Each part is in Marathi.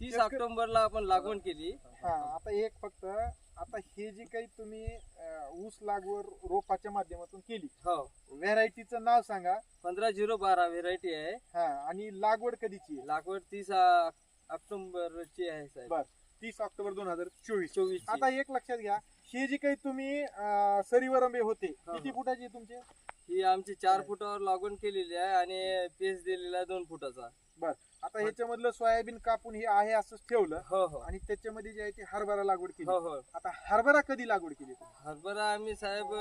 तीस ऑक्टोबरला आपण लागवण केली. हा आता एक फक्त आता हे जे काही तुम्ही अं, ऊस लागवड रोपाच्या माध्यमातून केली हो. व्हेरायटीचं नाव सांगा. पंधरा झिरो बारा व्हेरायटी आहे. हा आणि लागवड कधीची आहे? लागवड तीस आ- ऑक्टोबरची आहे साहेब. बर तीस ऑक्टोबर दोन हजार चोवीस. चोवीस आता एक लक्षात घ्या हे जे काही तुम्ही अं, सरीवरंबे होते हा, किती हा. फुटाचे आहे तुमचे? ही आमची चार फुटावर लागवण केलेली आहे आणि पेस दिलेला आहे दोन फुटाचा. बर आता ह्याच्यामधलं सोयाबीन कापून हे आहे असंच ठेवलं हो हो. आणि त्याच्यामध्ये जे आहे ते हरभरा लागवड केली. हो हो. आता हरभरा कधी लागवड केली तुम्ही? हरभरा आम्ही साहेब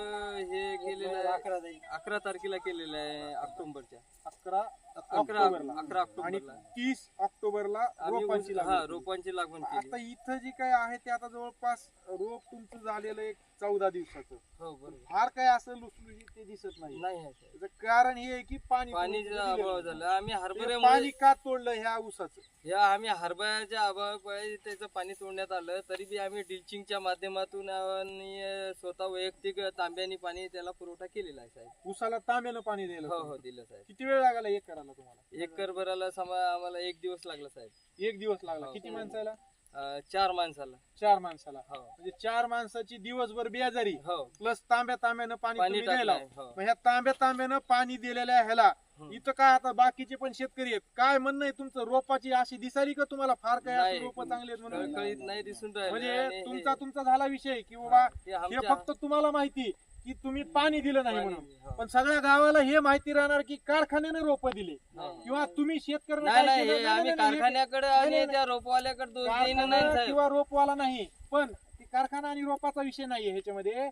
हे केलेलं आहे. अकरा अकरा तारखेला केलेलं आहे ऑक्टोबरच्या. अकरा अकरा अकरा आणि ऑक्टोबरला तीस ऑक्टोबरला आम्ही हा केली. रोपांची लागवण आता केली इथं जे काय आहे ते आता जवळपास रोप तुमचं झालेलं एक चौदा दिवसाचं. हो बरोबर. फार काय असं लुसलुशीत ते दिसत नाही. नाही आहे साहेब. त्याचं कारण हे आहे की पाणी पाणीचा तुम्ही अभाव दिलेलं झाला. आम्ही नाही. ते हरभऱ्यामुळे पाणी का तोडलं ह्या ऊसाचं? ह्या आम्ही हरभऱ्याच्या अभावामुळे त्याचं पाणी तोडण्यात आलं. तरी बी आम्ही ड्रिचिंगच्या माध्यमातून आणि स्वतः वैयक्तिक तांब्याने पाणी त्याला पुरवठा केलेला आहे साहेब. ऊसाला तांब्यानं पाणी दिलं हो. हो दिलं साहेब. किती वेळ लागला एक करायला तुम्हाला? एक करभराला समा आम्हाला एक दिवस लागला साहेब. एक दिवस लागला. हो. किती माणसाला? अं, चार माणसाला. चार माणसाला. हो. म्हणजे चार माणसाची दिवसभर बेजारी हो. प्लस तांब्या तांब्यानं पाणी पाणी तुम्ही द्यायला हो. मग ह्या तांब्या तांब्यानं पाणी दिलेल्या ह्याला. हम्म. इथं काय आता बाकीचे पण शेतकरी आहेत. काय म्हणणं आहे तुमचं? रोपाची अशी दिसाली का तुम्हाला? फार काय नाही. रोप चांगले आहेत म्हणून? कळकळीत नाही दिसून राहिले म्हणजे आणि तुमचा हे- तुमचा झाला विषय की बाबा हे आमच्या- फक्त तुम्हाला माहिती की तुम्ही पाणी दिलं नाही म्हणून. पण सगळ्या गावाला हे माहिती राहणार की कारखान्याने रोप दिले. किंवा तुम्ही शेतकऱ्यांना नाही नाही? हे आम्ही कारखान्याकडे आणि त्या रोपवाल्याकडे दोष देणं कारखाना नाही साहेब किंवा रोपवाला नाही पण ते कारखाना आणि रोपाचा विषय नाहीये ह्याच्यामध्ये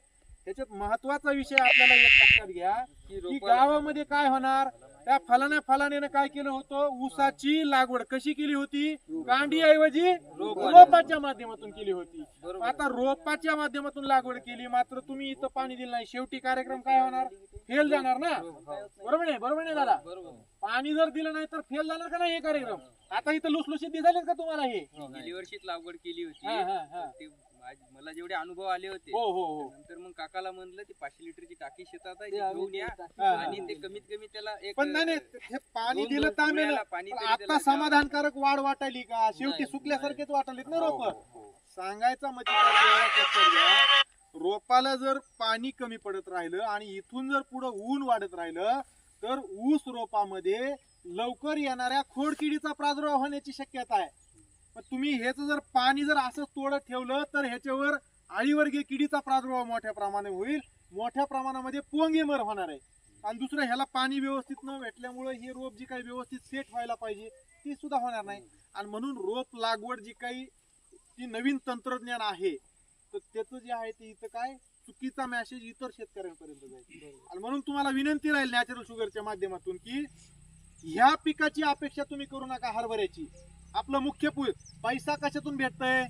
ह्याच्यात महत्त्वाचा विषय आपल्याला एक लक्षात घ्या की गावामध्ये काय होणार? त्या फलाण्या फलाण्यानं काय केलं होतं? ऊसाची लागवड कशी केली होती? कांडी ऐवजी. रोपाच्या माध्यमातून केली होती. आता रोपाच्या माध्यमातून लागवड केली मात्र तुम्ही इथं पाणी दिलं नाही. शेवटी कार्यक्रम काय होणार? फेल जाणार ना? बरोबर आहे बरोबर नाही दादा. पाणी जर दिलं नाही तर फेल जाणार का नाही हे कार्यक्रम? आता इथं लुसलुशीत दिसालेत का तुम्हाला हे? गेली वर्षीच लागवड केली होती. हा, हा, हा. माझ- मला जेवढे अनुभव आले होते हो हो हो. नंतर मग काकाला म्हणलं ती पाचशे लिटरची टाकी शेतात आहे ते घेऊन या. टाकी- हा, आणि ते कमीत कमी त्याला एक पण नाही नाही, हे पाणी दोन- दिलं दोन वेळेला पाणी पण तरी आता त्याला समाधानकारक वाढ वाटायली का? शेवटी नाही, सुकल्यासारखेच वाटायलीत ना रोप. हो, सांगायचा मग लक्षात घ्या रोपाला जर पाणी कमी पडत राहिलं आणि इथून जर पुढं ऊन वाढत राहिलं तर ऊस रोपामध्ये लवकर येणाऱ्या खोडकिडीचा प्रादुर्भाव होण्याची शक्यता आहे. पण तुम्ही ह्याच जर पाणी जर असंच तोडत ठेवलं तर ह्याच्यावर आळीवर्गीय किडीचा प्रादुर्भाव मोठ्या प्रमाणात होईल. मोठ्या प्रमाणामध्ये पोंगेमर होणार आहे. आणि दुसरं ह्याला पाणी व्यवस्थित न भेटल्यामुळे हे रोप जी काही व्यवस्थित सेट व्हायला पाहिजे ती सुद्धा होणार नाही. आणि म्हणून रोप लागवड जी काही ती नवीन तंत्रज्ञान आहे तर त्याचं जे आहे ते इथं काय चुकीचा मॅसेज इतर शेतकऱ्यांपर्यंत जाईल. आणि म्हणून तुम्हाला विनंती राहील नॅचरल शुगरच्या माध्यमातून की ह्या पिकाची अपेक्षा तुम्ही करू नका हरभऱ्याची. आपलं मुख्य पैसा कशातून भेटतय?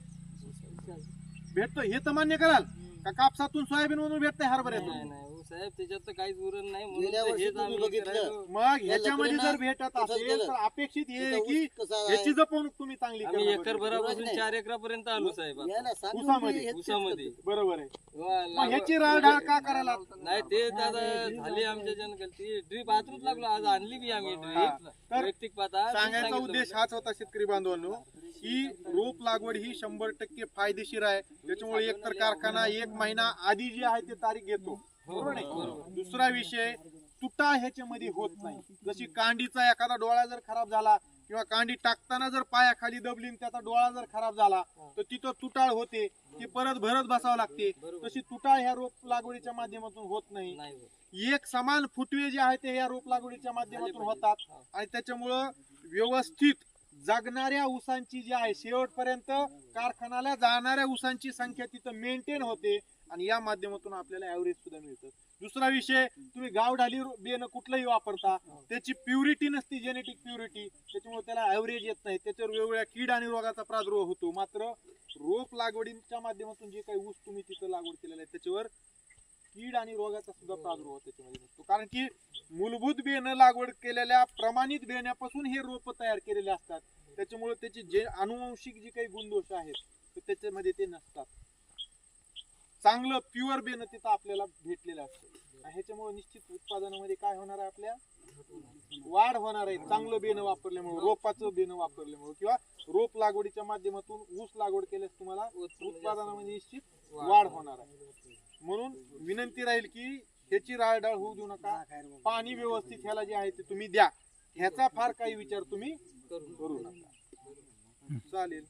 भेटतोय हे तर मान्य कराल. का कापसातून सोयाबीन मधून भेटतंय हरभऱ्यातून? साहेब त्याच्यात तर काहीच उरण नाही म्हणून गेल्या तर वर्षी हेच तुम्ही आम्ही बघितलं. करायलो. मग ह्याच्यामध्ये जर भेटत तसंच असेल केलं. तर अपेक्षित हे आहे तिथं की ऊस कसा आहे? ह्याची जपवणूक तुम्ही चांगली आम्ही करा एकर बरोबर. भरापासून. चार एकरापर्यंत आलो साहेब आता. या ना, सांगून ऊसामध्ये, मी हेच ऊसामध्ये. तेच करतो. बरोबर आहे वा, मग लाव- ह्याची राडाळ का करायला नाही ते दादा झाली आमच्या जनगलती ड्रीप आतरूच लागलो आज आणली बी आम्ही हा. ड्रीप तर वैयक्तिक पाता सांगायचा उद्देश हाच होता शेतकरी बांधवांनो की रोप लागवड ही शंभर टक्के फायदेशीर आहे त्याच्यामुळे एकतर कारखाना एक महिना आधी जी आहे ते तारीख घेतो बरोबर नाही दुसरा विषय तुटा ह्याच्यामध्ये होत नाही. जशी कांडीचा एखादा डोळा जर खराब झाला किंवा कांडी टाकताना जर पायाखाली दबली त्याचा डोळा जर खराब झाला तर तिथं तुटाळ होते. ती परत भरत बसावं लागते. तशी तुटाळ ह्या रोप लागवडीच्या माध्यमातून होत नाही. एक समान फुटवे जे आहे ते या रोप लागवडीच्या माध्यमातून होतात. आणि त्याच्यामुळं व्यवस्थित जगणाऱ्या ऊसांची जी आहे शेवटपर्यंत कारखान्याला जाणाऱ्या ऊसांची संख्या तिथं मेंटेन होते. आणि या माध्यमातून आपल्याला ऍव्हरेज सुद्धा मिळतं. दुसरा विषय तुम्ही गावढाली बियाणं कुठलंही वापरता त्याची प्युरिटी नसती जेनेटिक प्युरिटी त्याच्यामुळे त्याला ऍव्हरेज येत नाही. त्याच्यावर वेगवेगळ्या कीड आणि रोगाचा प्रादुर्भाव होतो. मात्र रोप लागवडीच्या माध्यमातून जे काही ऊस तुम्ही तिथं लागवड केलेला आहे त्याच्यावर कीड आणि रोगाचा सुद्धा प्रादुर्भाव त्याच्यामध्ये नसतो. कारण की मूलभूत बियाणं लागवड केलेल्या प्रमाणित बियाण्यापासून हे रोप तयार केलेले असतात. त्याच्यामुळे त्याचे जे अनुवंशिक जे काही गुणदोष आहेत त्याच्यामध्ये ते नसतात. चांगलं प्युअर बेन तिथं आपल्याला भेटलेलं असतं. ह्याच्यामुळे निश्चित उत्पादनामध्ये काय होणार आहे आपल्या? वाढ होणार आहे. चांगलं बेन वापरल्यामुळे रोपाचं बेन वापरल्यामुळे किंवा रोप लागवडीच्या माध्यमातून ऊस लागवड केल्यास तुम्हाला उत्पादनामध्ये निश्चित वाढ होणार आहे. म्हणून विनंती राहील की ह्याची राळडाळ होऊ देऊ नका. पाणी व्यवस्थित ह्याला जे आहे ते तुम्ही द्या. ह्याचा फार काही विचार तुम्ही करू नका. चालेल.